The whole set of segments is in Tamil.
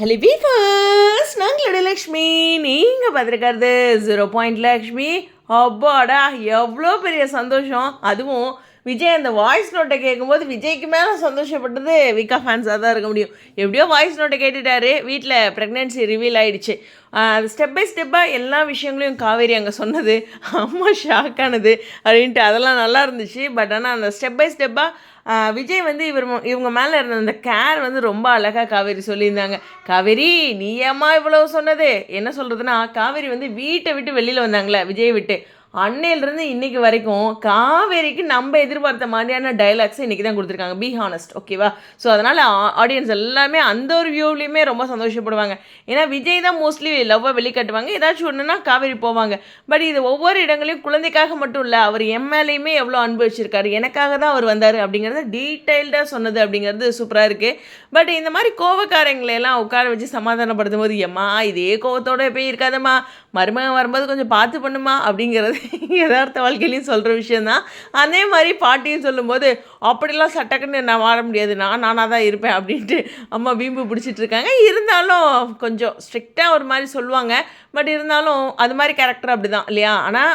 ஹலோ வீக்கர்ஸ் நாங்களோட லக்ஷ்மி நீங்கள் பார்த்துருக்கிறது ஜீரோ பாயிண்ட் லக்ஷ்மி. அப்பாடா எவ்வளோ பெரிய சந்தோஷம். அதுவும் விஜய் அந்த வாய்ஸ் நோட்டை கேட்கும்போது விஜய்க்கு மேலே சந்தோஷப்பட்டது விகா ஃபேன்ஸாக தான் இருக்க முடியும். எப்படியோ வாய்ஸ் நோட்டை கேட்டுட்டாரு. வீட்டில் ப்ரெக்னென்சி ரிவீல் ஆகிடுச்சு அது ஸ்டெப் பை ஸ்டெப்பாக எல்லா விஷயங்களையும் காவேரி அங்கே சொன்னது. அம்மா ஷாக் ஆனது அப்படின்ட்டு அதெல்லாம் நல்லா இருந்துச்சு. பட் ஆனால் அந்த ஸ்டெப் பை ஸ்டெப்பாக விஜய் வந்து இவர் இவங்க மேலே இருந்த அந்த கேர் வந்து ரொம்ப அழகாக காவேரி சொல்லியிருந்தாங்க. காவேரி நீ ஏம்மா இவ்வளோ சொன்னது? என்ன சொல்கிறதுனா காவேரி வந்து வீட்டை விட்டு வெளியில் வந்தாங்களே விஜய் விட்டு. அன்னையிலிருந்து இன்னைக்கு வரைக்கும் காவேரிக்கு நம்ம எதிர்பார்த்த மாதிரியான டைலாக்ஸ் இன்றைக்கி தான் கொடுத்துருக்காங்க. பி ஹானஸ்ட் ஓகேவா ஸோ அதனால் ஆடியன்ஸ் எல்லாமே அந்த ஒரு வியூவ்லேயுமே ரொம்ப சந்தோஷப்படுவாங்க. ஏன்னா விஜய் தான் மோஸ்ட்லி லவ்வை வெளிக்காட்டுவாங்க. ஏதாச்சும் ஒன்றுனா காவேரி போவாங்க. பட் இது ஒவ்வொரு இடங்களையும் குழந்தைக்காக மட்டும் இல்லை அவர் எம்எல்ஏயுமே எவ்வளோ அன்பு எனக்காக தான் அவர் வந்தார் அப்படிங்கிறத டீட்டெயில்டாக சொன்னது அப்படிங்கிறது சூப்பராக இருக்குது பட் இந்த மாதிரி கோவக்காரங்களையெல்லாம் உட்கார வச்சு சமாதானப்படுத்தும் போது எம்மா இதே கோவத்தோட போய் இருக்காதம்மா. மருமகன் வரும்போது கொஞ்சம் பார்த்து பண்ணுமா? அப்படிங்கிறது யதார்த்த வாழ்க்கையிலையும் சொல்கிற விஷயந்தான் அதே மாதிரி பாட்டியும் சொல்லும்போது அப்படிலாம் சட்டக்குன்னு நான் வாழ முடியாது. நான் நானாக தான் இருப்பேன். அப்படின்ட்டு அம்மா வீம்பு பிடிச்சிட்டு இருக்காங்க. இருந்தாலும் கொஞ்சம் ஸ்ட்ரிக்டாக ஒரு மாதிரி சொல்லுவாங்க. பட் இருந்தாலும் அது மாதிரி கேரக்டர் அப்படி தான் இல்லையா ஆனால்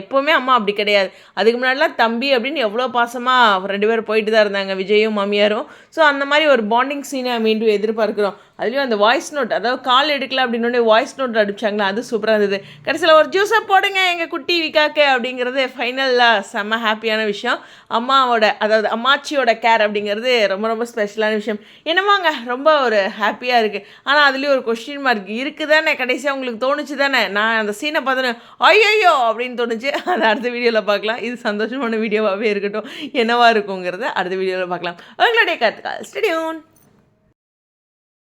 எப்போவுமே அம்மா அப்படி கிடையாது. அதுக்கு முன்னாடிலாம் தம்பி அப்படின்னு எவ்வளோ பாசமாக ரெண்டு பேரும் போயிட்டு தான் இருந்தாங்க விஜயும் மாமியாரும். ஸோ அந்த மாதிரி ஒரு பாண்டிங் சீனை மீண்டும் எதிர்பார்க்குறோம். அதுலேயும் அந்த வாய்ஸ் நோட் அதாவது கால் எடுக்கல அப்படின்னு வாய்ஸ் நோட் அடிச்சாங்களா அது சூப்பராக இருந்தது. கடைசியில் ஒரு ஜூஸை போடுங்க எங்கள் குட்டி விக்காக்கு அப்படிங்கிறது ஃபைனலில் செம்ம ஹாப்பியான விஷயம். அம்மாவோட அதாவது அம்மாச்சியோட கேர் அப்படிங்கிறது ரொம்ப ரொம்ப ஸ்பெஷலான விஷயம். என்னமாங்க ரொம்ப ஒரு ஹாப்பியாக இருக்குது ஆனால் அதுலேயும் ஒரு கொஸ்டின் மார்க் இருக்குதானே? கடைசியாக உங்களுக்கு தோணுச்சு தானே நான் அந்த சீனை பார்த்தோன்னே ஐயோ அப்படின்னு தோணுச்சு. அதை அடுத்த வீடியோவில் பார்க்கலாம். இது சந்தோஷமான வீடியோவாகவே இருக்கட்டும். என்னவாக இருக்குங்கிறத அடுத்த வீடியோவில் பார்க்கலாம். உங்களுடைய கருத்துக்கள் ஸ்டடியூன்